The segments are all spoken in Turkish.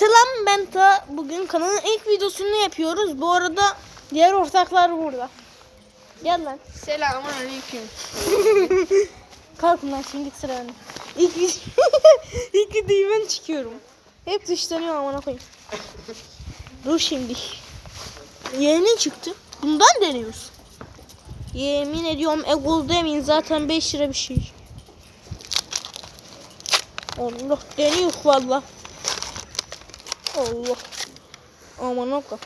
Selam ben Ta. Bugün kanalın ilk videosunu yapıyoruz. Bu arada diğer ortaklar burada. Gel lan. Selamun aleyküm. Kalkın lan şimdi sıra bende. İlk, ilk videoyu ben çıkıyorum. Hep dışlanıyor amına koyayım. Dur şimdi. Yeni çıktı. Bundan deniyoruz. Yemin ediyorum Egol demeyin zaten 5 lira bir şey. Allah deniyor valla. Allah. Aman oka.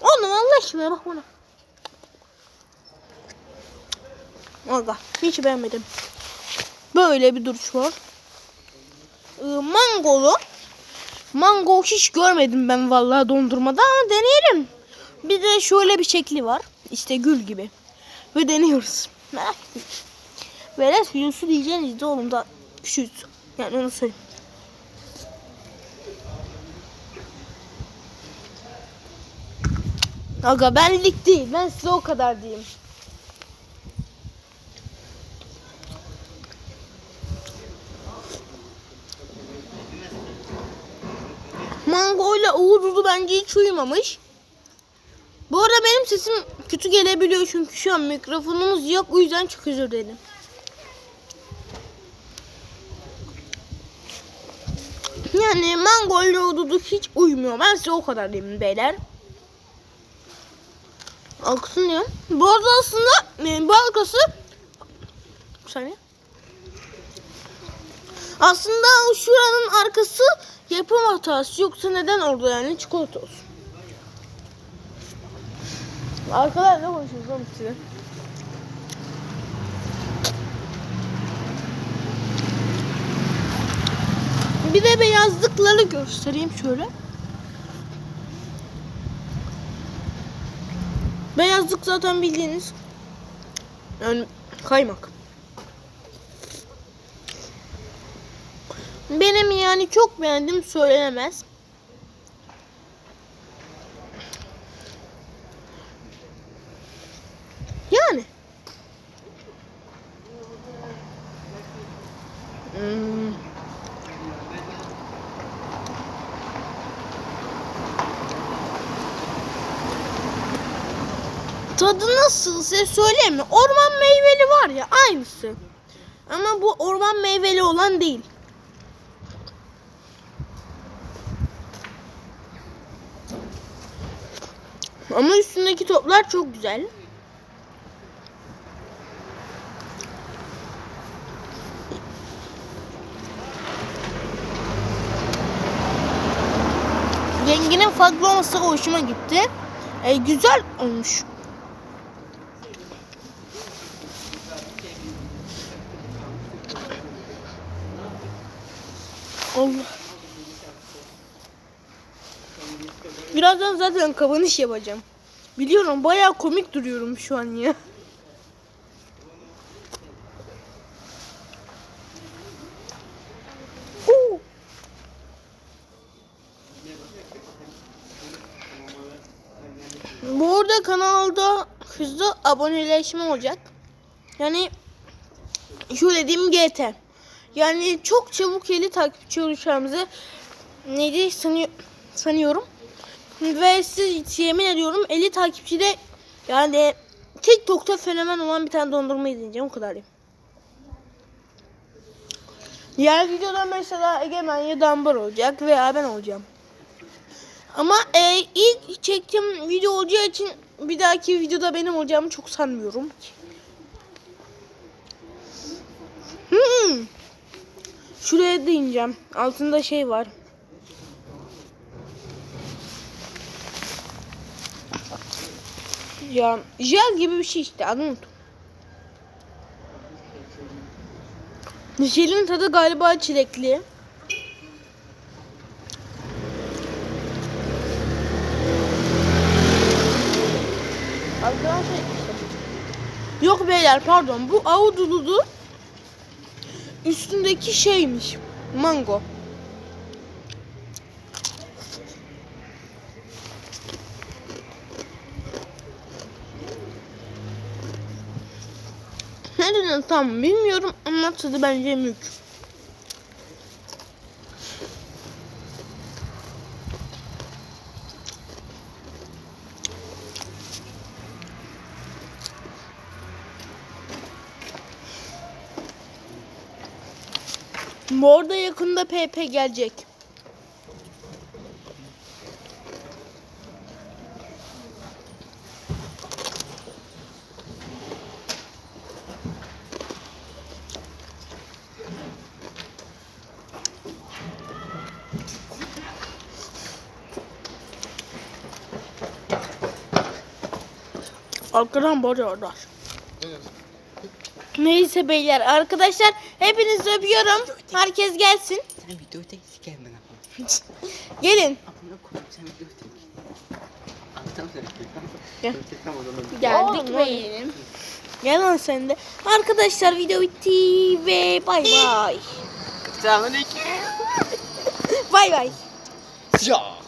Oğlum Allah aşkına bak bana. Aga hiç beğenmedim. Böyle bir duruş var. Ee, mangolu. Mango hiç görmedim ben vallahi dondurmada ama deneyelim. Bir de şöyle bir şekli var. İşte gül gibi. Ve deniyoruz. Merak ettim. Velet videosu diyeceğiniz de oğlum da küçük. Yani onu söyleyeyim. Aga benlik değil. Ben size o kadar diyeyim. Mango ile Uğur'u bence hiç uyumamış. Bu arada benim sesim kötü gelebiliyor çünkü şu an mikrofonumuz yok. O yüzden çok özür dilerim. Yani Mango ile Uğur'u hiç uymuyor. Ben size o kadar diyeyim beyler. Arkası ne? Bu arada aslında e, bu arkası bir saniye. Aslında şuranın arkası yapım hatası. Yoksa neden orada yani çikolata olsun? Arkalar ne konuşuyoruz oğlum size? Bir de beyazlıkları göstereyim şöyle. Beyazlık zaten bildiğiniz yani kaymak. Benim yani çok beğendim söylenemez. Yani. Hmm. Tadı nasıl size söyleyeyim mi? Orman meyveli var ya aynısı. Ama bu orman meyveli olan değil. Ama üstündeki toplar çok güzel. Renginin farklı olması hoşuma gitti. E, güzel olmuş. Allah. Birazdan zaten kapanış yapacağım. Biliyorum bayağı komik duruyorum şu an ya. Bu arada kanalda hızlı aboneleşme olacak. Yani şöyle diyeyim GT. Yani çok çabuk 50 takipçi olacağımızı neydi sanıyor, sanıyorum. Ve siz yemin ediyorum 50 takipçi de yani TikTok'ta fenomen olan bir tane dondurma izleyeceğim o kadar diyeyim. Diğer videoda mesela Egemen ya Dambar olacak veya ben olacağım. Ama e, ilk çektiğim video olacağı için bir dahaki videoda benim olacağımı çok sanmıyorum. Hmm. Şuraya değineceğim. Altında şey var. Ya jel gibi bir şey işte adını unuttum. Jelin tadı galiba çilekli. Arkadaşlar Yok beyler pardon bu avuduludu üstündeki şeymiş mango. Nereden tam bilmiyorum ama tadı bence mük. Arada yakında PP gelecek. Arkadan bağırıyorlar. Neyse beyler arkadaşlar hepinizi öpüyorum. Herkes gelsin. Sen sikerim ben ama. Gelin. Amına koyayım sen Anlatamam Gel. Geldik yiyelim. Gel lan sen de. Arkadaşlar video bitti ve bay bay. Selamünaleyküm. Bay bay. Ya.